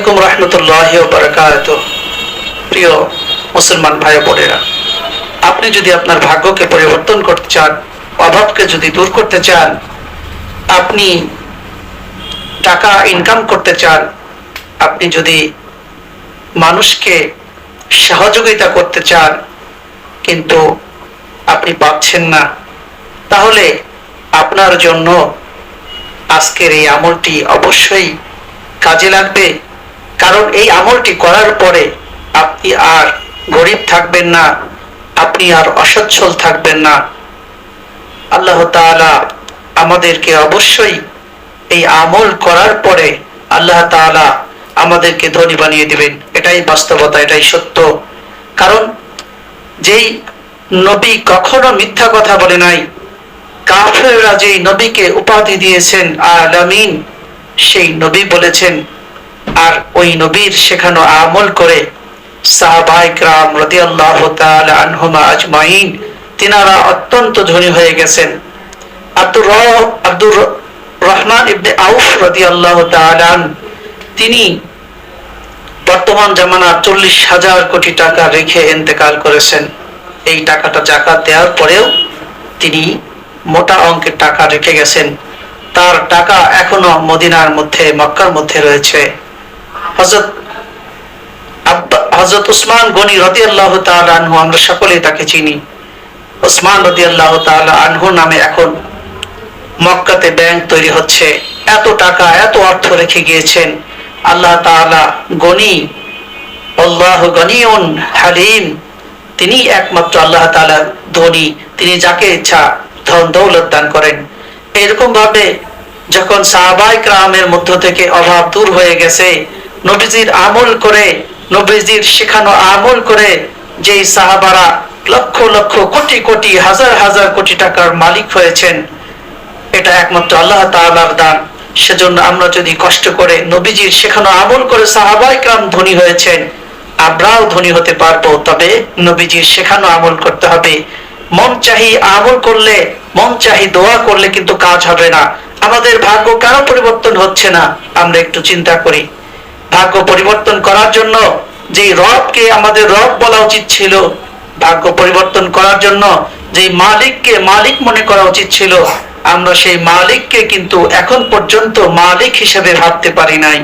আলাইকুম রহমতুল্লাহ প্রিয় মুসলমান ভাই বোনেরা, আপনি যদি আপনার ভাগ্যকে পরিবর্তন করতে চান, অভাবকে যদি দূর করতে চান, আপনি টাকা ইনকাম করতে চান, আপনি যদি মানুষকে সহযোগিতা করতে চান, কিন্তু আপনি পাচ্ছেন না, তাহলে আপনার জন্য আজকের এই আমলটি অবশ্যই কাজে লাগবে। কারণ এই আমলটি করার পরে আপনি আর গরিব থাকবেন না, আপনি আর অসচ্ছল থাকবেন না। আল্লাহ তাআলা আমাদেরকে অবশ্যই এই আমল করার পরে আল্লাহ তাআলা আমাদেরকে ধনী বানিয়ে দিবেন। এটাই বাস্তবতা, এটাই সত্য। কারণ যেই নবী কখনো মিথ্যা কথা বলে নাই, কাফেররা যেই নবীকে উপাধি দিয়েছেন আলামিন সেই নবী বলেছেন আর ওই নবীর শেখানো আমল করে সাহাবাই গ্রাম রদি আল্লাহ আনহুমা আজমাইন, তিনারা অত্যন্ত ধনী হয়ে গেছেন। আব্দুর আব্দুর রহমান ইবনে আউফ রদি আল্লাহ তিনি বর্তমান জামানার চল্লিশ হাজার কোটি টাকা রেখে এন্তেকাল করেছেন। এই টাকাটা জাকাত দেওয়ার পরেও তিনি মোটা অঙ্কের টাকা রেখে গেছেন। তার টাকা এখনও মদিনার মধ্যে, মক্কার মধ্যে রয়েছে। হজরত হজরত উসমান গনি রদি আল্লাহ আনহু, আমরা সকলেই তাকে চিনি। ওসমান রদি আল্লাহ আনহু নামে এখন মক্কাতে ব্যাংক তৈরি হচ্ছে। এত টাকা, এত অর্থ রেখে গিয়েছেন। আল্লাহ তাআলা গনি, আল্লাহ গনিউন হালিম, তিনি একমাত্র আল্লাহ তাআলা ধনী। তিনি যাকে ইচ্ছা ধন দৌলত দান করেন। এরকম ভাবে যখন সাহাবাই ক্রামের মধ্য থেকে অভাব দূর হয়ে গেছে নবীজির আমল করে, নবীজির শেখানো আমল করে যেই সাহাবারা লক্ষ লক্ষ কোটি কোটি, হাজার হাজার কোটি টাকার মালিক হয়েছেন, এটা একমাত্র আল্লাহ তাআলার দান। সেজন্য আমরা যদি কষ্ট করে নবীজির শেখানো আমল করে সাহাবাই গ্রাম ধনী হয়েছেন, আমরাও ধনী হতে পারব। তবে নবীজির শেখানো আমল করতে হবে। মন চাহি আমল করলে, মন চাহি দোয়া করলে কিন্তু কাজ হবে না। আমাদের ভাগ্য কেন পরিবর্তন হচ্ছে না? আমরা একটু চিন্তা করি। ভাগ্য পরিবর্তন করার জন্য যে রবকে আমাদের রব বলা উচিত ছিল, ভাগ্য পরিবর্তন করার জন্য যে মালিককে মালিক মনে করা উচিত ছিল, আমরা সেই মালিককে কিন্তু এখন পর্যন্ত মালিক হিসেবে ভাবতে পারি নাই।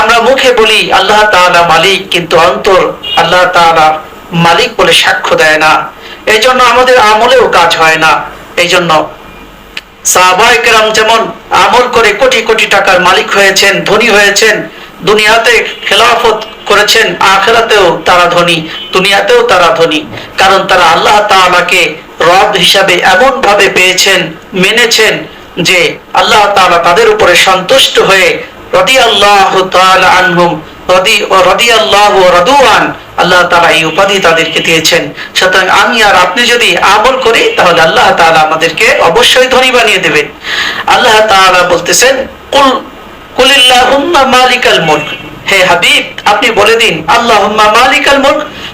আমরা মুখে বলি, আল্লাহ তাআলা মালিক, কিন্তু অন্তর আল্লাহ তাআলা মালিক বলে সাক্ষ্য দেয় না। এই জন্য আমাদের আমলেও কাজ হয় না। এই জন্য সাহাবাহাম যেমন আমল করে কোটি কোটি টাকার মালিক হয়েছেন, ধনী হয়েছেন দুনিয়াতে খেলাফত করেছেন, আখেরাতেও তারা ধনী, দুনিয়াতেও তারা ধনী। কারণ তারা আল্লাহ তাআলাকে রব হিসাবে এমন ভাবে পেয়েছেন, মেনেছেন যে আল্লাহ তাআলা তাদের উপরে সন্তুষ্ট হয়ে রদি আল্লাহ আনহুম আল্লাহ এই উপাধি তাদেরকে দিয়েছেন। সুতরাং আমি আর আপনি যদি আমল করি, তাহলে আল্লাহ তাআলা আমাদেরকে অবশ্যই ধনী বানিয়ে দেবেন। আল্লাহ তাআলা বলতেছেন, কুল আপনি বলে দিন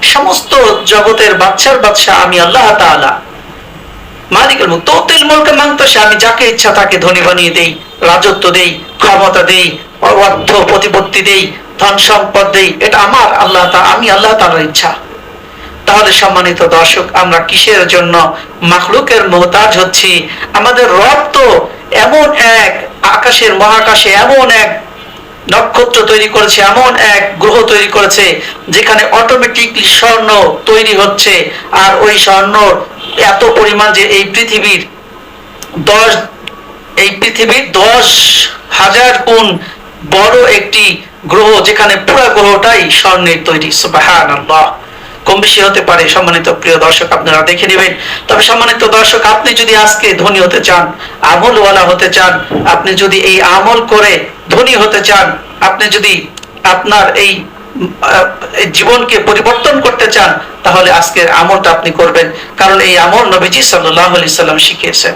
সমস্ত জগতের আমি আল্লাহ তোতিল আমি যাকে ইচ্ছা তাকে ধনী বানিয়ে দেই, রাজত্ব দেই, ক্ষমতা দেই, অর্থ প্রতিপত্তি দেই, ধন সম্পদ দেই, এটা আমার আল্লাহ তা, আমি আল্লাহ তাআলার ইচ্ছা। তাহলে সম্মানিত দর্শক, আমরা কিসের জন্য মাখলুকের মোহতাজ হচ্ছি? আমাদের রব তো এমন এক আকাশের মহাকাশে এমন এক নক্ষত্র তৈরি করেছে, এমন এক গ্রহ তৈরি করেছে, যেখানে অটোমেটিকলি স্বর্ণ তৈরি হচ্ছে। আর ওই স্বর্ণ এত পরিমাণ যে এই পৃথিবীর দশ, এই পৃথিবীর দশ হাজার গুণ বড় একটি গ্রহ, যেখানে পুরা গ্রহটাই স্বর্ণের তৈরি। আল্লাহ কম বেশি হতে পারে। সম্মানিত প্রিয় দর্শক, আপনারা দেখে নেবেন। তবে সম্মানিত দর্শক, আপনি যদি আজকে ধনী হতে চান, আমলওয়ালা হতে চান, আপনি যদি এই আমল করে ধনী হতে চান, আপনি যদি আপনার এই জীবনকে পরিবর্তন করতে চান, তাহলে আজকের আমলটা আপনি করবেন। কারণ এই আমল নবীজি সাল্লাহ আলি সাল্লাম শিখিয়েছেন।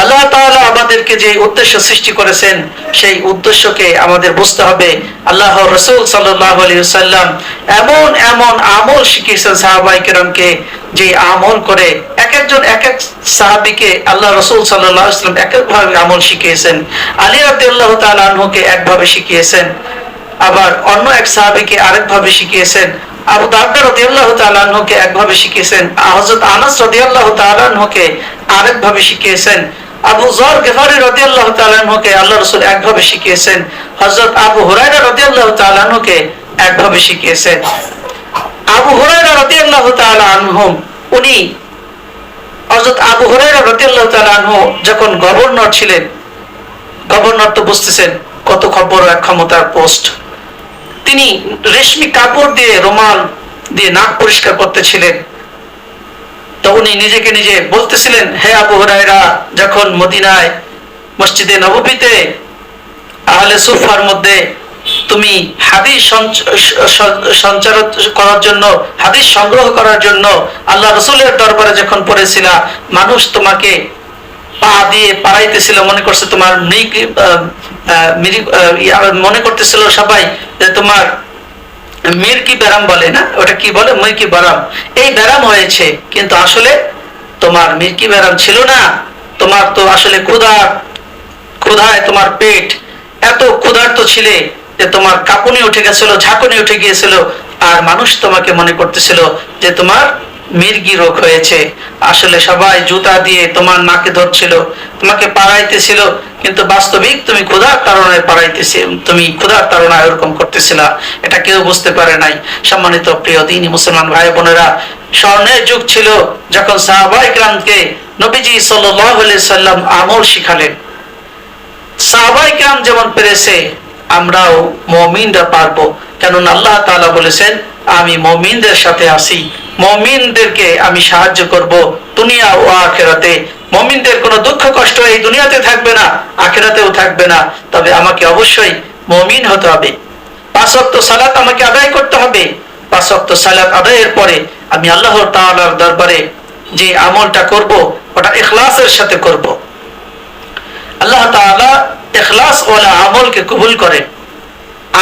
আল্লাহ তাআলা আমাদেরকে যে উদ্দেশ্য সৃষ্টি করেছেন, সেই উদ্দেশ্যকে আমাদের বুঝতে হবে। আল্লাহ রসুল সাল্লাম এমন এমন আমল শিখিয়েছেন সাহাবাই কেরামকে, যে আমল করে এক একজন এক এক সাহাবিকে আল্লাহ রসুল সাল্লাম এক একভাবে আমল শিখিয়েছেন। আলী আব্দুল্লাহ তালকে একভাবে শিখিয়েছেন। আবার অন্য এক সাহাবিকে আরেকভাবে শিখিয়েছেন। আবু দারদা রাদিয়াল্লাহু তাআলা আনহুকে একভাবে শিখিয়েছেন। হযরত আনাস রাদিয়াল্লাহু তাআলা আনহুকে আরেকভাবে শিখিয়েছেন। আবু জর গেফারি তাআলা আনহুকে আল্লাহ রাসূল একভাবে শিখিয়েছেন। হযরত আবু হুরায়রা রাদিয়াল্লাহু তাআলা আনহুকে একভাবে শিখিয়েছেন। আবু রাদিয়াল্লাহু তাআলা আনহুম উনি হযরত আবু হুরায়রা রাদিয়াল্লাহু তাআলা আনহু যখন গভর্নর ছিলেন, গভর্নর তো বুঝতেছেন কত খবর এক ক্ষমতার পোস্ট। তিনি রেশমি কাপড় দিয়ে রোমাল দিয়ে নাক পরিষ্কার করতেছিলেন। তো নিজেকে নিজে বলতেছিলেন, হে আবু হুরায়রা, যখন মদিনায় মসজিদে নববীতে আহলে সুফার মধ্যে তুমি হাদিস সঞ্চার করার জন্য, হাদিস সংগ্রহ করার জন্য আল্লাহ রসুলের দরবারে যখন পড়েছিলা, মানুষ তোমাকে পা দিয়ে পাড়াইতেছিল, মনে করছে তোমার মনে করতেছিল সবাই যে তোমার মির্কি ব্যারাম বলে না? ওটা কি বলে? মির্কি ব্যারাম? এই ব্যারাম হয়েছে, কিন্তু আসলে তোমার মির্কি ব্যারাম ছিল না? তোমার তো আসলে ক্ষুধা, ক্ষুধায় তোমার পেট এত ক্ষুধার্ত ছিলে যে তোমার কাঁপুনি উঠে গেছিল, ঝাঁকুনি উঠে গিয়েছিল, আর মানুষ তোমাকে মনে করতেছিল যে তোমার মির্গি রোগ হয়েছে। আসলে সবাই জুতা দিয়ে তোমার নাকে ধরছিল, তোমাকে পাড়াইতেছিল, কিন্তু বাস্তবিক তুমি ক্ষুধার কারণে পাড়াইতেছি, তুমি ক্ষুধার কারণে এরকম করতেছিলা। এটা কেউ বুঝতে পারে নাই। সম্মানিত প্রিয় দিনী মুসলমান ভাই বোনেরা, স্বর্ণের যুগ ছিল যখন সাহাবাই গ্রামকে নবীজি সাল্লাম আমল শিখালেন। সাহাবাই গ্রাম যেমন পেরেছে, আমরাও মমিনরা পারব। কেননা আল্লাহ তাআলা বলেছেন, আমি মমিনদের সাথে আসি মমিনদেরকে আমি সাহায্য করব দুনিয়া ও আখেরাতে। মমিনদের কোনো দুঃখ কষ্ট এই দুনিয়াতে থাকবে না, আখেরাতেও থাকবে না। তবে আমাকে অবশ্যই মমিন হতে হবে। সালাত আমাকে আদায় করতে হবে। সালাত আদায়ের পরে আমি আল্লাহর তাআলার দরবারে যে আমলটা করব, ওটা ইখলাসের সাথে করব। আল্লাহ তাআলা ইখলাস ওয়ালা আমলকে কবুল করেন।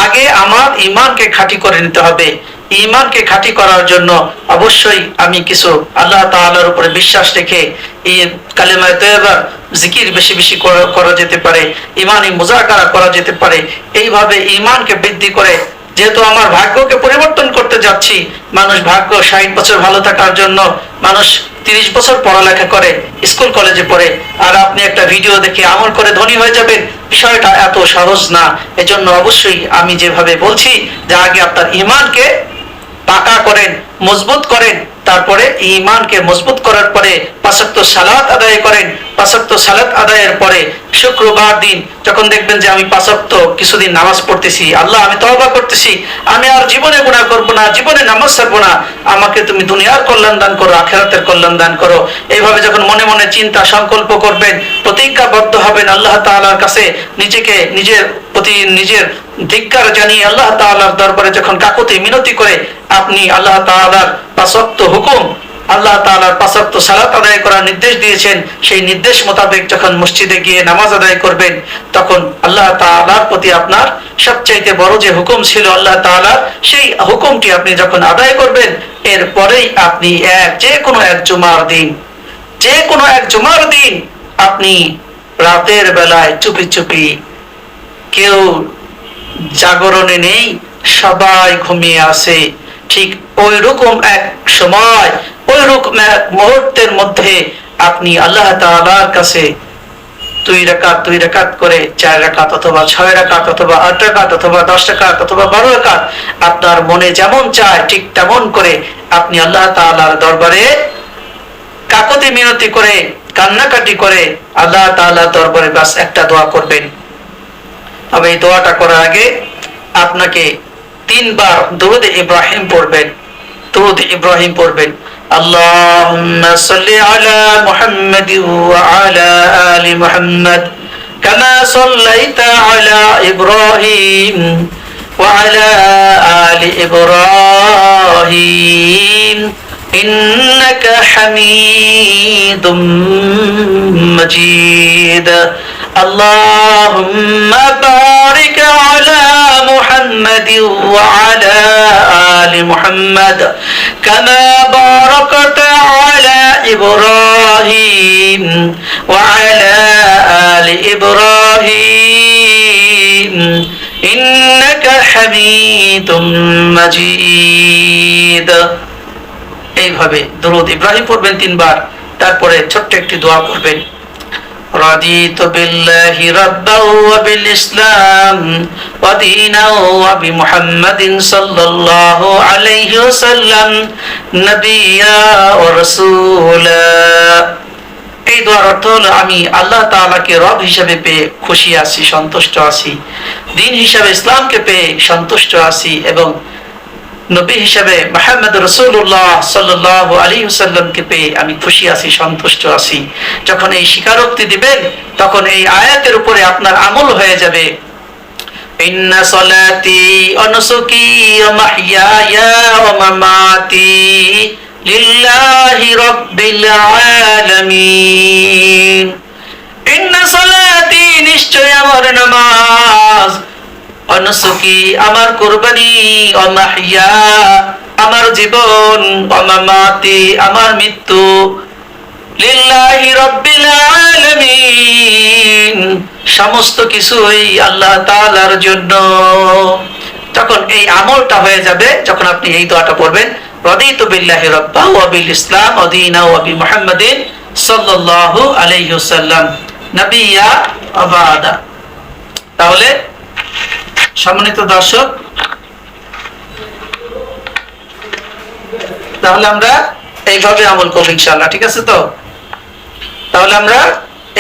আগে আমার ইমানকে খাঁটি করে নিতে হবে। ইমানকে খাঁটি করার জন্য অবশ্যই আমি কিছু আল্লাহ তাআলার উপরে বিশ্বাস রেখে এই কালেমায় তয়বা জিকির বেশি বেশি করা- যেতে পারে ইমানি মুজাকারা করা যেতে পারে। এইভাবে ইমানকে বৃদ্ধি করে যেহেতু আমার ভাগ্যকে পরিবর্তন করতে যাচ্ছি, মানুষ ভাগ্য ষাট বছর ভালো থাকার জন্য মানুষ তিরিশ বছর পড়ালেখা করে, স্কুল কলেজে পড়ে। আর আপনি একটা ভিডিও দেখে আমল করে ধনী হয়ে যাবেন, বিষয়টা এত সহজ না। এজন্য অবশ্যই আমি যেভাবে বলছি, যে আগে আপনার ইমানকে পাকা করেন, মজবুত করেন, তারপরে ইমানকে মজবুত করার পরে পাঁচক্ত সালাত আদায় করেন। পাঁচক্ত সালাত আদায়ের পরে শুক্রবার দিন যখন দেখবেন যে আমি পাঁচক্ত কিছুদিন নামাজ পড়তেছি, আল্লাহ আমি তওবা করতেছি, আমি আর জীবনে গুণা করব না, জীবনে নামাজ ছাড়বো না, আমাকে তুমি দুনিয়ার কল্যাণ দান করো, আখেরাতের কল্যাণ দান করো। এইভাবে যখন মনে মনে চিন্তা, সংকল্প করবেন, প্রতিজ্ঞাবদ্ধ হবেন আল্লাহ তাআলার কাছে, নিজেকে, নিজের প্রতি নিজের ধিক্কার জানিয়ে আল্লাহ তাআলার দরবারে যখন কাকুতি মিনতি করে, আপনি আল্লাহ তাআলার পাঁচক্ত হুকুম, আল্লাহ তাআলার পাঁচক্ত সালাত আদায় করার নির্দেশ দিয়েছেন, সেই নির্দেশ মোতাবেক যখন মসজিদে গিয়ে নামাজ আদায় করবেন, তখন আল্লাহ তাআলার প্রতি আপনার সবচাইতে বড় যে হুকুম ছিল আল্লাহ তাআলার, সেই হুকুমটি আপনি যখন আদায় করবেন এরপরেই আপনি এক, যে কোনো এক জুমার দিন, যে কোনো এক জুমার দিন আপনি রাতের বেলায় চুপি চুপি কেউ জাগরণে নেই, সবাই ঘুমিয়ে আছে। ঠিক ওই রকম এক সময় ওই রকম এক মুহূর্তের মধ্যে আপনি আল্লাহ তাআলার কাছে দুই রাকাত দুই রাকাত করে চার রাকাত অথবা ছয় রাকাত অথবা আট রাকাত অথবা দশ রাকাত অথবা বারো রাকাত আপনার মনে যেমন চায় ঠিক তেমন করে আপনি আল্লাহ তাআলার দরবারে কাকতি মিনতি করে, কান্নাকাটি করে আল্লাহ তাআলার দরবারে বাস একটা দোয়া করবেন। তবে এই দোয়াটা করার আগে আপনাকে তিনবার দরুদ ইব্রাহিম পড়বেন দরুদ ইব্রাহিম পড়বেন اللهم صل على محمد وعلى آل محمد كما صليت على إبراهيم وعلى آل إبراهيم إنك حميد مجيد اللهم بارك على محمد وعلى آل محمد كما باركت على إبراهيم وعلى آل إبراهيم إنك হামিদুম মাজিদ এইভাবে দরুদ ইব্রাহিম পড়বেন তিনবার তারপরে ছোট্ট একটি দোয়া করবেন رضيت بالله ربا وبالإسلام ودينا وبمحمد صلى الله عليه وسلم نبيا ورسولا এই দোয়ার অর্থ হলো আমি আল্লাহ তাআলাকে রব হিসাবে পেয়ে খুশি আছি সন্তুষ্ট আছি দিন হিসাবে ইসলামকে পেয়ে সন্তুষ্ট আছি এবং নবী হিসাবে মাহমদ রসুল্লাহ সাল্লাহ আলী হুসাল্লামকে পেয়ে আমি খুশি আছি, সন্তুষ্ট আছি। যখন এই স্বীকারোক্তি দিবেন, তখন এই আয়াতের উপরে আপনার আমল হয়ে যাবে। নিশ্চয় আমার নমাজ। আমার কোরবানি আমার জীবন আমার মৃত্যু। লিল্লাহি রব্বিল আলামিন। সমস্ত কিছুই আল্লাহ তাআলার জন্য। তখন এই আমলটা হয়ে যাবে, যখন আপনি এই দোয়াটা পড়বেন, রদিতু বিল্লাহি রাব্বা ওয়া বিল ইসলাম ওয়া দীনা ওয়া বি মুহাম্মাদিন সাল্লাল্লাহু আলাইহি ওয়াসাল্লাম। নবিয়া আবাদা। তাহলে সম্মানিত দর্শক, তাহলে আমরা এইভাবে আমল করব ইনশাল্লাহ ঠিক আছে তো? তাহলে আমরা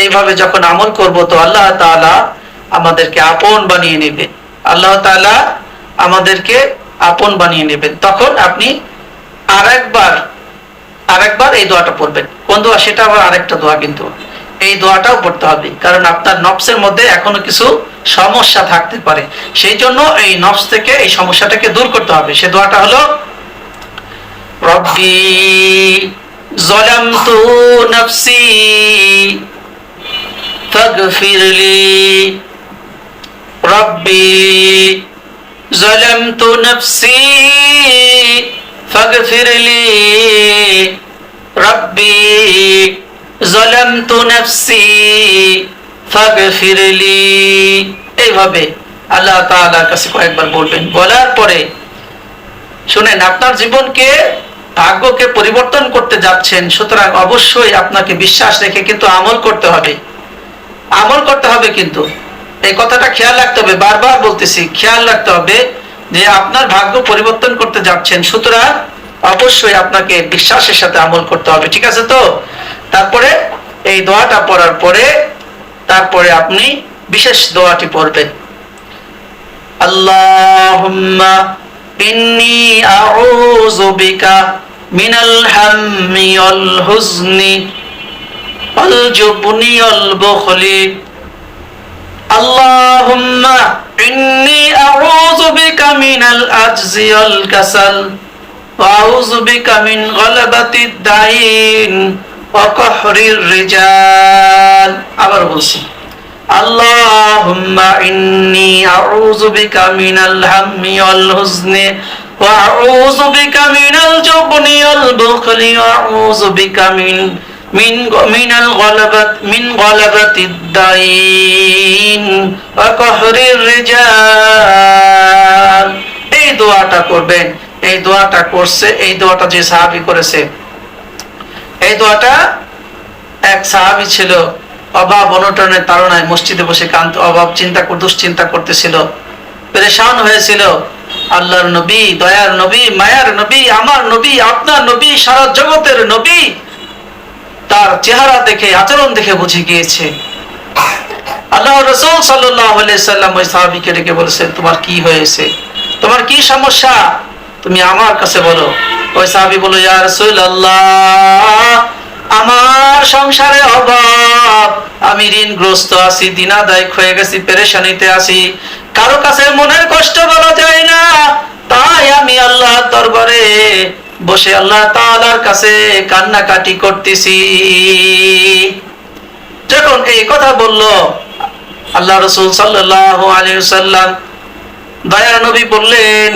এইভাবে যখন আমল করব তো আল্লাহ তাআলা আমাদেরকে আপন বানিয়ে নেবে। আল্লাহ তাআলা আমাদেরকে আপন বানিয়ে নেবেন। তখন আপনি আরেকবার আরেকবার এই দোয়াটা পড়বেন। কোন দোয়া? সেটা আবার আরেকটা দোয়া কিন্তু। এই দোয়াটাও পড়তে হবে। কারণ আপনার নফসের মধ্যে এখনও কিছু সমস্যা থাকতে পারে। সেই জন্য এই নফস থেকে এই সমস্যাটাকে দূর করতে হবে। সে দোয়াটা হলো, রব্বি জলামতু নফসি ফাগফিরলি রব্বি জলামতু নফসি ফাগফিরলি রব্বি ফাগফিরলি এইভাবে আল্লাহ তাআলার কাছে কয়েকবার বলবেন। বলার পরে শুনেন, আপনার জীবনকে, ভাগ্যকে পরিবর্তন করতে যাচ্ছেন, সুতরাং অবশ্যই আপনাকে বিশ্বাস রেখে কিন্তু আমল করতে হবে। আমল করতে হবে কিন্তু। এই কথাটা খেয়াল রাখতে হবে, বারবার বলতেছি, খেয়াল রাখতে হবে যে আপনার ভাগ্য পরিবর্তন করতে যাচ্ছেন, সুতরাং অবশ্যই আপনাকে বিশ্বাসের সাথে আমল করতে হবে। ঠিক আছে তো? তারপরে এই দোয়াটা পড়ার পরে তারপরে আপনি বিশেষ দোয়াটি পড়বেন। আল্লাহুম্মা ইন্নি আউযু বিকা মিনাল হাম্মি ওয়াল হুজনি ওয়াল জুবনি ওয়াল বুখলি। আল্লাহুম্মা ইন্নি আউযু বিকা মিনাল আজজি ওয়াল কাসাল ওয়া আউযু বিকা মিন গালাবাতিদ দাইন আবার বলছি, আল্লাহুম্মা ইন্নি আউযু বিকা মিনাল হাম্মি ওয়াল হুজনি ওয়া আউযু বিকা মিনাল জুবনি ওয়াল বুখলি ওয়া আউযু বিকা মিন মিন মিনাল গলাবাত, মিন গলাবাতিদ দাইন। ওয়া রিজাল, এই দোয়াটা করবেন, এই দোয়াটা করছে, এই দোয়াটা যে সাহাবী করেছে এই দোয়াটা এক সাহাবি ছিল, অভাব অনটনের তাড়নায় মসজিদে বসে কান্ত অভাব, চিন্তা দুশ্চিন্তা করতেছিল, পরেশান হয়েছিল। আল্লাহর নবী, দয়ার নবী, মায়ার নবী, আমার নবী, আপনার নবী, সারা জগতের নবী তার চেহারা দেখে, আচরণ দেখে বুঝে গিয়েছে। আল্লাহ রসুল সাল্লাম ওই সাহাবিকে ডেকে বলেছেন, তোমার কি হয়েছে? তোমার কি সমস্যা? তুমি আমার কাছে বলো। ওই সাহাবি বলো ইয়া রাসূলুল্লাহ, আমার সংসারে অভাব। আমি ঋণগ্রস্ত আছি, দিনাদায়ক হয়ে গেছি, পেরেশানিতে আছি। কারও কাছে মনের কষ্ট বলা যায় না। তাই আমি আল্লাহর দরবারে বসে আল্লাহ তাআলার কাছে কান্নাকাটি করতেছি। যখন এই কথা বলল, আল্লাহ রসুল সাল্লাল্লাহু আলাইহি সাল্লাম দয়ার নবী বললেন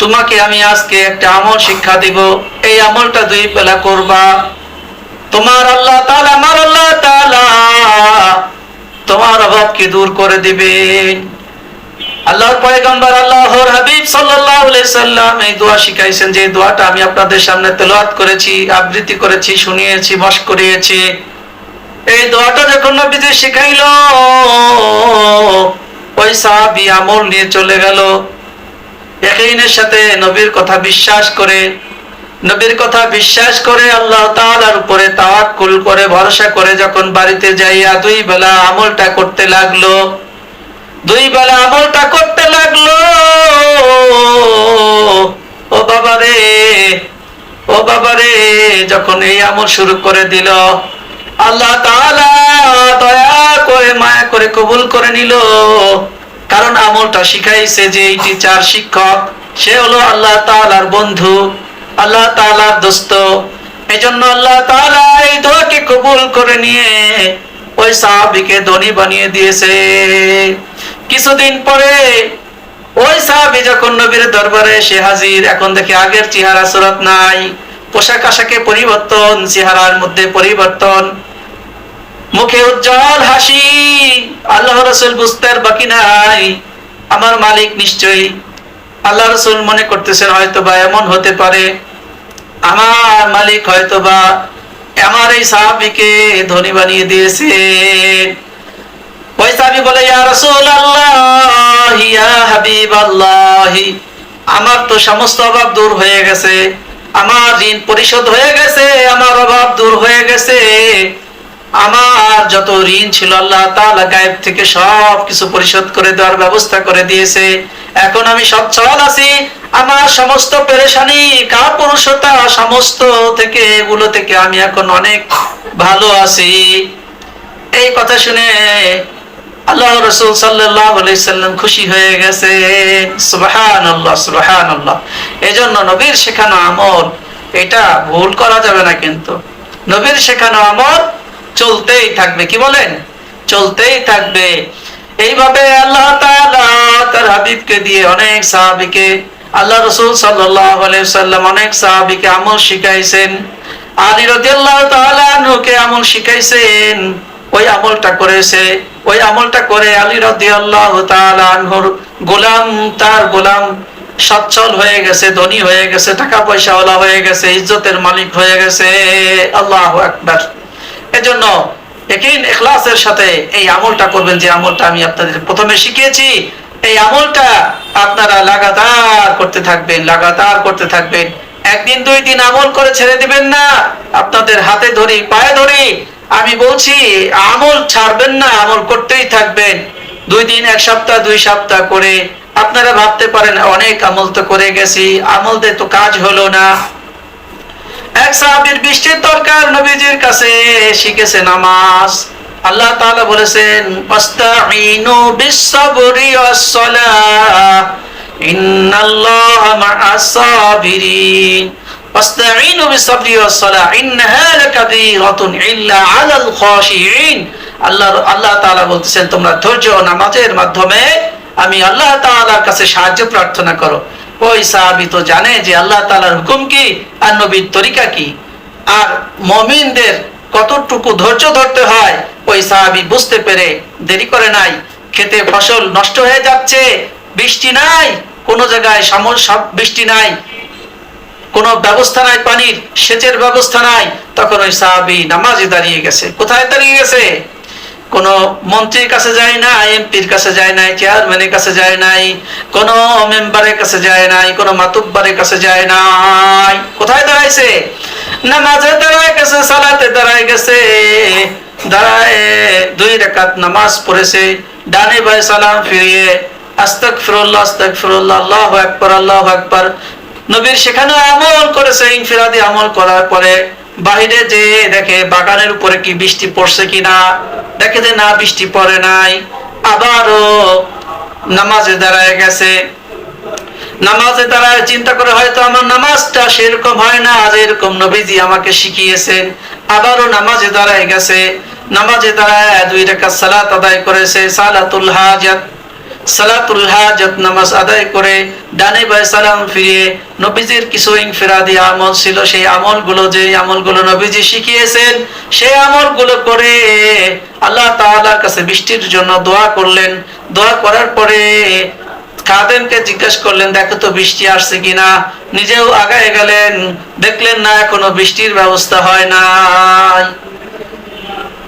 তোমাকে আমি আজকে একটা আমল শিক্ষা দিব। এই আমলটা দুই বেলা করবা। তোমার আল্লাহ তাআলা, আমার আল্লাহ তাআলা তোমার অভাবকে দূর করে দিবেন। আল্লাহর পয়গম্বর, আল্লাহর হাবিব সাল্লাল্লাহু আলাইহি সাল্লাম এই দোয়া শিখাইছেন যে দোয়াটা আমি আপনাদের সামনে তেলাওয়াত করেছি, আবৃত্তি করেছি, শুনিয়েছি, বশ করিয়েছি। এই দোয়াটা যখন নবীজি শিখাইল, ওই সাহাবী আমল নিয়ে চলে গেল। ইয়াকিনের সাথে নবীর কথা বিশ্বাস করে, নবীর কথা বিশ্বাস করে আল্লাহ তাআলার উপরে তাওয়াক্কুল করে, ভরসা করে যখন বাড়িতে যাইয়া দুই বেলা আমলটা করতে লাগল, দুই বেলা আমলটা করতে লাগল, ও বাবা রে, ও বাবা রে, যখন এই আমল শুরু করে দিল, আল্লাহ তাআলা দয়া করে, মায়া করে কবুল করে নিল। কারণ আমলটা শিখাইছে যে এই টিচার শিক্ষক, সে হলো আল্লাহ তাআলার বন্ধু, আল্লাহ তাআলার দোস্ত। এই জন্য আল্লাহ তাআলা এই দোয়াকে কবুল করে নিয়ে ওই সাহাবিকে ধনী বানিয়ে দিয়েছে। কিছুদিন পরে ওই সাহাবি যখন নবীর দরবারে এসে হাজির, এখন দেখে আগের চেহারা সুরত নাই, পোশাক আশাকে পরিবর্তন, চেহারার মধ্যে পরিবর্তন। মুখে উজ্জ্বল হাসি। আল্লাহ রসুল বুঝতে আর বাকি নাই। আমার মালিক নিশ্চয়ই। আল্লাহ রসুল মনে করতেছেন হয়তো বা এমন হতে পারে। আমার মালিক হয়তো বা আমার এই সাহাবিকে ধনী বানিয়ে দিয়েছে। ওই সাহাবি বলে, ইয়া রাসূলুল্লাহ, ইয়া হাবিবাল্লাহ, আমার তো সমস্ত অভাব দূর হয়ে গেছে। আমার ঋণ পরিশোধ হয়ে গেছে, আমার অভাব দূর হয়ে গেছে। আমার যত ঋণ ছিল আল্লাহ তাআলা গায়েব থেকে সব কিছু পরিশোধ করে দেওয়ার ব্যবস্থা করে দিয়েছে। এখন আমি সচ্ছল আছি। আমার সমস্ত পেরেশানি, কাপুরুষতা সমস্ত থেকে এগুলো থেকে আমি এখন অনেক ভালো আছি। এই কথা শুনে আল্লাহ রসুল সাল্লাম খুশি হয়ে গেছে। সুবাহান আল্লাহ সুবাহান আল্লাহ এই জন্য নবীর শেখানো আমল, এটা ভুল করা যাবে না কিন্তু। নবীর শেখানো আমল চলতেই থাকবে, কি বলেন? চলতেই থাকবে। এইভাবে আল্লাহ তার হাবিবকে দিয়ে অনেক সাহাবিকে, আল্লাহ রসুল সাল্লাম অনেক সাহাবিকে আমল শিখাইছেন। আলী আমল শিখাইছেন। ওই আমলটা করেছে, ওই আমলটা করে আলী গোলাম, তার গোলাম সচ্ছল হয়ে গেছে, ধনী হয়ে গেছে, টাকা পয়সাওয়ালা হয়ে গেছে, ইজ্জতের মালিক হয়ে গেছে। আল্লাহ আকবার। এজন্য একিন ইখলাসের সাথে এই আমলটা করবেন যে আমলটা আমি আপনাদের প্রথমে শিখিয়েছি। এই আমলটা আপনারা লাগাতার করতে থাকবেন, লাগাতার করতে থাকবেন। একদিন, দুই দিন আমল করে ছেড়ে দিবেন না। আপনাদের হাতে ধরি, পায়ে ধরি। আমি বলছি, আমল ছাড়বেন না, আমল করতেই থাকবেন। দুই দিন, এক সপ্তাহ, দুই সপ্তাহ করে আপনারা ভাবতে পারেন, অনেক আমল তো করে গেছি, আমল দিয়ে তো কাজ হলো না। এক সাহাবীর বৃষ্টির দরকার, নবীজির কাছে শিখেছে নামাজ। আল্লাহ তাআলা বলেছেন, ওয়াস্তাঈনু বিস-সাবরি ইন্নাল্লাহা মা'আস সাবিরিন বিস-সাবরি ইন্নাহা লাকাবীরাতুন ইল্লা 'আলাল খাশিঈন। আল্লাহ আল্লাহ তাআলা বলতেছেন, তোমরা ধৈর্য নামাজের মাধ্যমে আমি আল্লাহ তাআলার কাছে সাহায্য প্রার্থনা করো। ওই সাহাবি তো জানে যে আল্লাহ তাআলার হুকুম কি আর নবীর তরিকা কি। আর মমিনদের কতটুকু ধৈর্য ধরতে হয়, ওই সাহাবি বুঝতে পেরে দেরি করে নাই। খেতে ফসল নষ্ট হয়ে যাচ্ছে, বৃষ্টি নাই, কোন জায়গায় বৃষ্টি নাই, কোনো ব্যবস্থা নাই, পানির সেচের ব্যবস্থা নাই। তখন ওই সাহাবি নামাজে দাঁড়িয়ে গেছে। কোথায় দাঁড়িয়ে গেছে? কোন মন্ত্রীর কাছে যায় না এমপির কাছে যায় নাই চেয়ারম্যানের কাছে যায় নাই, কোন মেম্বারের কাছে যায় নাই, কোন মাতুব্বারের কাছে যায় নাই। কোথায় দাঁড়াইছে? নামাজে দাঁড়ায় গেছে, সালাতে দাঁড়ায় গেছে, দাঁড়ায় দুই রাকাত নামাজ পড়েছে, ডানে বাই সালাম ফিরিয়ে, আস্তাগফিরুল্লাহ আস্তাগফিরুল্লাহ, আল্লাহু আকবার আল্লাহু আকবার। নবীর সেখানে আমল করেছে, ইনফিরাদি আমল করার পরে বাইরে যে দেখে বাগানের উপরে কি বৃষ্টি পড়ছে কিনা, দেখে যে না, বৃষ্টি পড়ে নাই, আবারও নামাজে দাঁড়ায় গেছে। নামাজে দাঁড়ায় চিন্তা করে হয়তো আমার নামাজটা সেরকম হয় না, আজ এরকম নবীজি আমাকে শিখিয়েছেন। আবারও নামাজে দাঁড়ায় গেছে। নামাজে দাঁড়ায় দুই রেখা সালাত আদায় করেছে, সালাতুল হাজাত। সালাতুল হাজাত নামাজ আদায় করে ডানে বাই সালাম ফিরিয়ে নবীজির কিছু ইনফিরাদি আমল ছিল, সেই আমলগুলো যে আমলগুলো নবীজি শিখিয়েছেন, সেই আমলগুলো করে আল্লাহ তাআলার কাছে বৃষ্টির জন্য দোয়া করলেন। দোয়া করার পরে খাদেমকে জিজ্ঞেস করলেন, দেখো তো বৃষ্টি আসছে কিনা? নিজেও আগায় গেলেন, দেখলেন না, এখনও বৃষ্টির ব্যবস্থা হয় না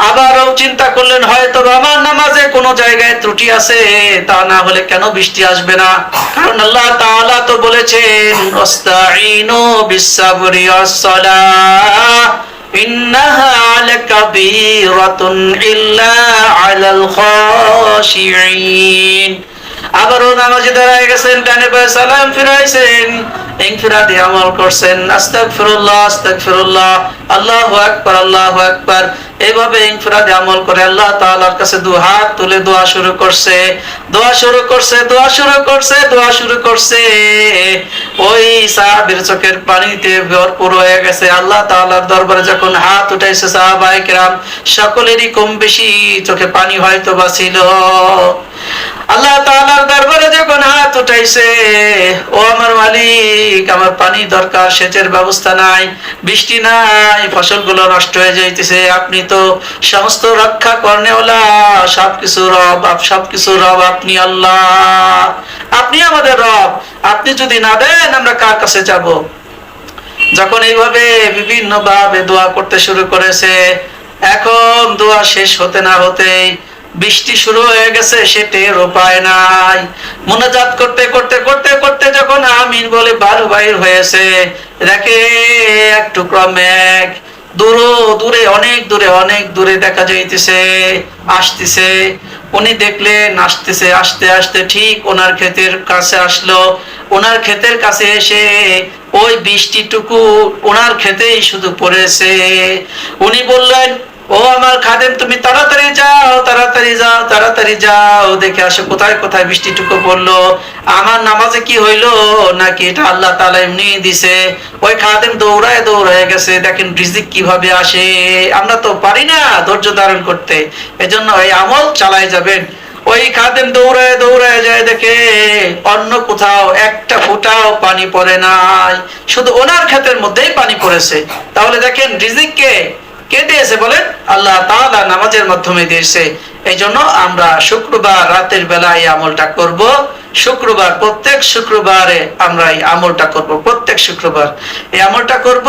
আবারও চিন্তা করলেন, হয়তো আমার নামাজে কোনো জায়গায় ত্রুটি আছে, তা না হলে কেন বৃষ্টি আসবে না? কারণ আল্লাহ তাআলা তো বলেছেন বিসসাবরি ইন্নাহা লাকাবীরাতুন ইল্লা আলাল খাশিঈন। আবারও নামাজে দাঁড়ায় গেছেন, ডানে পায়ে সালাম ফিরাইছেন। আমল করছেন আকবার আকবার। এইভাবে আমল করে আল্লাহ তাআলার কাছে হাত তুলে দোয়া শুরু করছে। দোয়া শুরু করছে, দোয়া শুরু করছে, দোয়া শুরু করছে। ওই সাহাবীর চোখের পানিতে ভরপুর হয়ে গেছে। আল্লাহ তাআলার দরবারে যখন হাত উঠাইছে সাহাবায়ে কেরাম, সকলেরই কম বেশি চোখে পানি হয়তো বা ছিল। আল্লাহ তাআলার দরবারে যখন হাত উঠাইছে, ও আমার মালিক, আমার পানি দরকার, সেচের ব্যবস্থা নাই, বৃষ্টি নাই, ফসলগুলো নষ্ট হয়ে যাইতেছে, আপনি তো সমস্ত রক্ষা করনেওয়ালা, সবকিছু রব সবকিছু রব, আপনি আল্লাহ, আপনি আমাদের রব, আপনি যদি না দেন, আমরা কার কাছে যাব? যখন এইভাবে বিভিন্ন ভাবে দোয়া করতে শুরু করেছে, এখন দোয়া শেষ হতে না হতেই বৃষ্টি শুরু হয়ে গেছে সে টেরও পায় নাই। মোনাজাত করতে করতে করতে করতে যখন আমিন বলে বারো বাইর হয়েছে, দেখে এক টুকরো মেঘ দূর, দূরে, অনেক দূরে অনেক দূরে দেখা যাইতেছে, আসতেছে। উনি দেখলেন, আসতেছে, আসতে আসতে ঠিক ওনার ক্ষেতের কাছে আসলো। ওনার ক্ষেতের কাছে এসে ওই বৃষ্টিটুকু ওনার ক্ষেতেই শুধু পড়েছে। উনি বললেন ও আমার খাদেম, তুমি তাড়াতাড়ি যাও তাড়াতাড়ি যাও তাড়াতাড়ি যাও। দেখে আসো, কোথায় কোথায় বৃষ্টিটুকু পড়ল? আমার নামাজে কি হইল? নাকি এটা আল্লাহ তালা এমনি দিছে? ওই খাদেম দৌড়ায় দৌড়ায় গেছে। দেখেন রিজিক কীভাবে আসে? আমরা তো পারি না ধৈর্য ধারণ করতে। এজন্য এই আমল চালায় যাবেন। ওই খাদেম দৌড়ায় দৌড়ায় যায় দেখে, অন্য কোথাও একটা ফোঁটাও পানি পড়ে নাই। শুধু ওনার ক্ষেতের মধ্যেই পানি পড়েছে। তাহলে দেখেন রিজিককে কে দিয়েছে বলেন, আল্লাহ তাআলা নামাজের মাধ্যমে দিয়েছে এই জন্য আমরা শুক্রবার রাতের বেলা এই আমলটা করব। শুক্রবার, প্রত্যেক শুক্রবারে আমরা এই আমলটা করব, প্রত্যেক শুক্রবার। এই আমলটা করব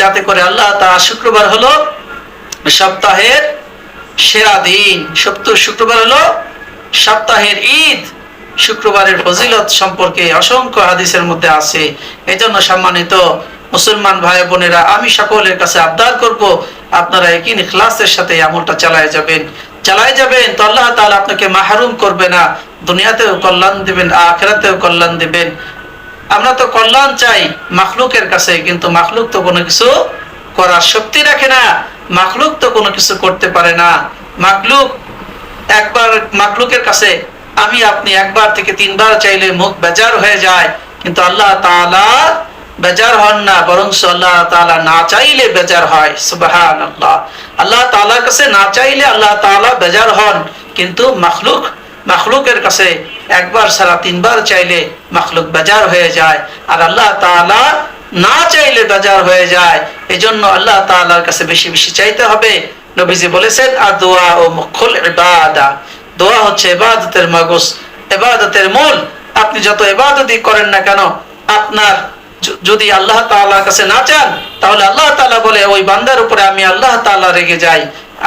যাতে করে আল্লাহ তা শুক্রবার হলো সপ্তাহের সেরা দিন। সপ্ত শুক্রবার হলো সপ্তাহের ঈদ। শুক্রবারের ফজিলত সম্পর্কে অসংখ্য হাদিসের মধ্যে আছে। এজন্য সম্মানিত মুসলমান ভাই বোনেরা আমি সকলের কাছে আবদার করব আপনারা একই ইখলাসের সাথে আমলটা চালায় যাবেন। চালায় যাবেন তো আল্লাহ তাআলা আপনাকে মাহরুম করবে না। দুনিয়াতেও কল্যাণ দিবেন, আখেরাতেও কল্যাণ দিবেন। আমরা তো কল্যাণ চাই মাখলুকের কাছে, কিন্তু মাখলুক তো কোনো কিছু করার শক্তি রাখে না। মাখলুক তো কোনো কিছু করতে পারে না। মাখলুক একবার মাখলুকের কাছে, আমি আপনি একবার থেকে তিনবার চাইলে মুখ বেজার হয়ে যায়, কিন্তু আল্লাহ তাআলা বেজার হন না বরং আল্লাহ তাআলা না চাইলে বেজার হয় সুবহান আল্লাহ আল্লাহ তাআলার কাছে না চাইলে আল্লাহ তাআলা বেজার হন, কিন্তু মাখলুক, মাখলুকের কাছে একবার সারা তিনবার চাইলে মাখলুক বেজার হয়ে যায়, আর আল্লাহ তাআলা না চাইলে বেজার হয়ে যায়। এজন্য আল্লাহ তাআলার কাছে বেশি বেশি চাইতে হবে। নবীজি বলেছেন আর দোয়া ও মুখল ইবাদা। দোয়া হচ্ছে ইবাদতের মগজ এবাদতের মূল। আপনি যত ইবাদতই করেন না কেন, আপনার যদি আল্লাহ তাআলার কাছে না চান, তাহলে আল্লাহ তাআলা বলে, ওই বান্দার উপরে আমি আল্লাহ তাআলা রেগে যাই।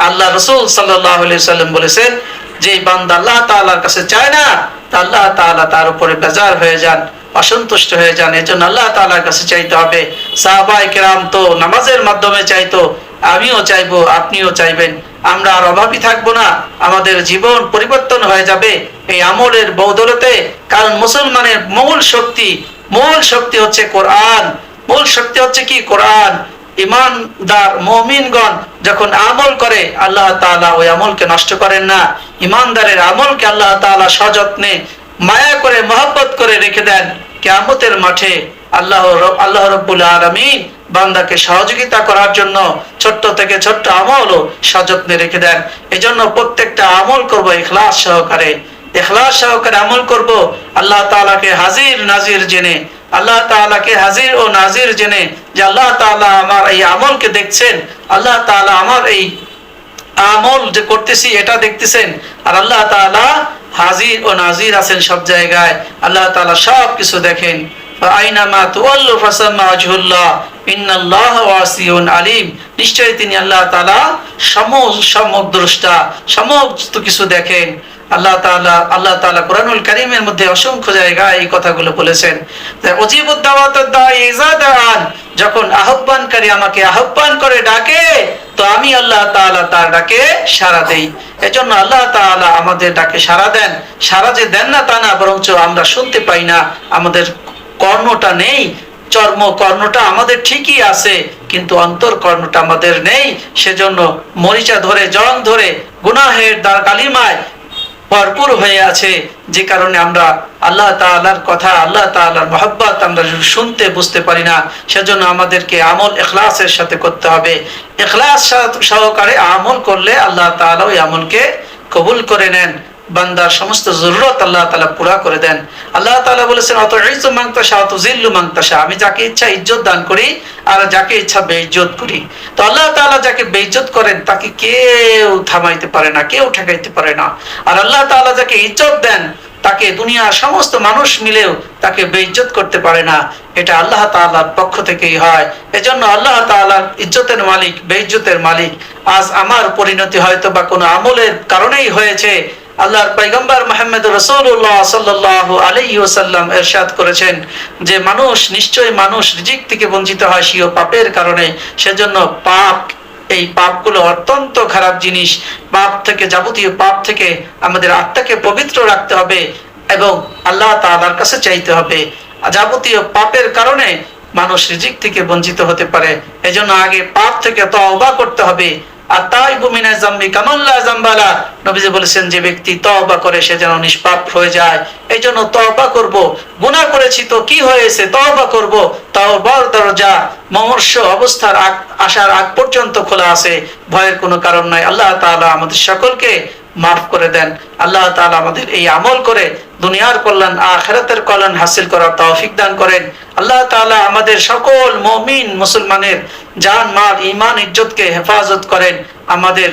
আল্লাহ রসুল সাল্লাম বলেছেন যে বান্দা আল্লাহ তাআলার কাছে চায় না আল্লাহ তাআলা তার উপরে বেজার হয়ে যান, অসন্তুষ্ট হয়ে যান। এজন্য আল্লাহ তাআলার কাছে চাইতে হবে। সাহাবায়ে কেরাম তো নামাজের মাধ্যমে চাইতো, আমিও চাইব, আপনিও চাইবেন। আমরা আর অভাবী থাকব না, আমাদের জীবন পরিবর্তন হয়ে যাবে এই আমলের বৌদলতে, কারণ মুসলমানের মূল শক্তি মূল শক্তি হচ্ছে কোরআন। মূল শক্তি হচ্ছে কি? কোরআন। ইমানদার মমিনগণ যখন আমল করে, আল্লাহ তাআলা ওই আমলকে নষ্ট করেন না। ইমানদারের আমলকে আল্লাহ তাআলা সযত্নে, মায়া করে, মহব্বত করে রেখে দেন। কেয়ামতের মাঠে আল্লাহ আল্লাহ রব্বুল আলামিন বান্দাকে সহযোগিতা করার জন্য ছোট্ট থেকে ছোট্ট আমলও সযত্নে রেখে দেন। এজন্য প্রত্যেকটা আমল করব ইখলাস সহকারে। ইখলাস সহকারে আমল করব, আল্লাহ তাআলাকে হাজির নাজির জেনে, আল্লাহ তাআলাকে হাজির ও নাজির জেনে যে আল্লাহ তাআলা আমার এই আমলকে দেখছেন, আল্লাহ তাআলা আমার এই আমল যে করতেছি এটা দেখতেছেন, আর আল্লাহ তাআলা হাজির ও নাজির আছেন সব জায়গায়, আল্লাহ তাআলা সব কিছু দেখেন। আইনামা তুয়াল্লু ফাসাম্মা ওয়াজহুল্লাহ, ইন্নাল্লাহ ওয়াসিউন আলিম। নিশ্চয়ই তিনি আল্লাহ তাআলা সমস্ত সমদ্রষ্টা সমস্ত কিছু দেখেন। আল্লাহ তাআলা আল্লাহ তাআলা কোরআনুল কারীমের মধ্যে অসংখ্য জায়গায় এই কথাগুলো বলেছেন যখন আহ্বানকারী আমাকে আহ্বান করে ডাকে, তো আমি আল্লাহ তাআলা তার ডাকে সাড়া দেই। এজন্য আল্লাহ তাআলা আমাদের ডাকে সাড়া দেন। সাড়া যে দেন না তা না, বরঞ্চ আমরা শুনতে পাই না। আমাদের কর্ণটা নেই চর্ম কর্ণটা আমাদের ঠিকই আছে, কিন্তু অন্তর কর্ণটা আমাদের নেই। সেজন্য মরিচা ধরে, জং ধরে, গুনাহের দ্বার কালিমায় ভরপুর হয়ে আছে যে কারণে আমরা আল্লাহ তালার কথা, আল্লাহ তালার মহব্বত আমরা শুনতে, বুঝতে পারি না। সেজন্য আমাদেরকে আমল এখলাসের সাথে করতে হবে। এখলাস সহকারে আমল করলে আল্লাহ তালা ওই আমলকে কবুল করে নেন। বান্দার সমস্ত জরুরত আল্লাহ তালা পুরা করে দেন। আল্লাহ তালা বলেছেন অত ইজ্জু মাংতাসা অত জিল্লু মাংতাসা আমি যাকে ইচ্ছা ইজ্জত দান করি আর যাকে ইচ্ছা বেইজ্জত করি। তো আল্লাহ তালা যাকে বেইজ্জত করেন, তাকে কেউ থামাইতে পারে না, কেউ ঠেকাইতে পারে না। আর আল্লাহ তালা যাকে ইজ্জত দেন, তাকে দুনিয়ার সমস্ত মানুষ মিলেও তাকে বেইজ্জত করতে পারে না। এটা আল্লাহ তাআলার পক্ষ থেকেই হয়। এজন্য আল্লাহ তাআলার ইজ্জতের মালিক, বেইজ্জতের মালিক। আজ আমার পরিণতি হয়তো বা কোনো আমলের কারণেই হয়েছে আল্লাহর পয়গম্বর মোহাম্মদ রসুল্লাহ সাল্লাহ আলাইহি ওসাল্লাম এরশাদ করেছেন যে মানুষ নিশ্চয়ই মানুষ রিজিক থেকে বঞ্চিত হয় সিও পাপের কারণে। সেজন্য পাপ, এই পাপগুলো অত্যন্ত খারাপ জিনিস। পাপ থেকে, যাবতীয় পাপ থেকে আমাদের আত্মাকে পবিত্র রাখতে হবে এবং আল্লাহ তাআলার কাছে চাইতে হবে। যাবতীয় পাপের কারণে মানুষ রিজিক থেকে বঞ্চিত হতে পারে। এজন্য আগে পাপ থেকে তওবা করতে হবে। আর তাই বুমিনা জাম্বি কামাল্লা জাম্বালা। নবীজি বলেছেন, যে ব্যক্তি তবা করে, সে যেন নিষ্পাপ হয়ে যায়, এই জন্য তবা করব। গুনাহ করেছি তো কি হয়েছে? তওবা করব। তওবার দরজা, মমর্ষ অবস্থার আসার আগ পর্যন্ত খোলা আছে। ভয়ের কোনো কারণ নাই। আল্লাহ তাআলা আমাদের সকলকে মাফ করে দেন। আল্লাহ তালা আমাদের এই আমল করে দুনিয়ার কল্যাণ, আখেরাতের কল্যাণ হাসিল করার তৌফিক দান করেন। আল্লাহ তাআলা আমাদের সকল মুমিন মুসলমানের জান, মাল, ঈমান, ইজ্জতকে হেফাজত করেন। আমাদের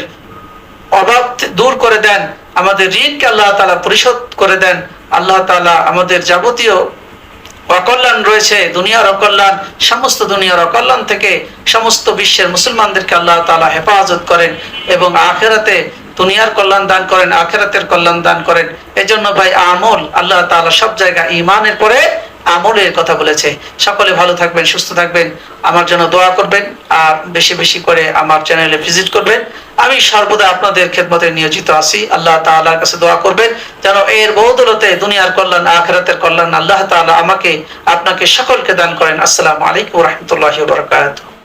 অভাব দূর করে দেন। আমাদের ঋণকে আল্লাহ তাআলা পরিশোধ করে দেন। আল্লাহ তাআলা আমাদের যাবতীয় অকল্যাণ রয়েছে, দুনিয়ার অকল্যাণ, সমস্ত দুনিয়ার অকল্যাণ থেকে সমস্ত বিশ্বের মুসলমানদেরকে আল্লাহ তালা হেফাজত করেন এবং আখেরাতে দুনিয়ার কল্যাণ দান করেন, আখেরাতের কল্যাণ দান করেন। এজন্য ভাই, আমল আল্লাহ তাআলা সব জায়গায় ইমানের পরে আমলের কথা বলেছে। সকলে ভালো থাকবেন, সুস্থ থাকবেন। আমার জন্য দোয়া করবেন আর বেশি বেশি করে আমার চ্যানেলে ভিজিট করবেন। আমি সর্বদা আপনাদের খেদমতে নিয়োজিত আছি। আল্লাহ তাআলার কাছে দোয়া করবেন যেন এর বহুদলতে দুনিয়ার কল্যাণ, আখেরাতের কল্যাণ আল্লাহ তাআলা আমাকে, আপনাকে সকলকে দান করেন। আসসালামু আলাইকুম রহমতুল্লাহ বরকাত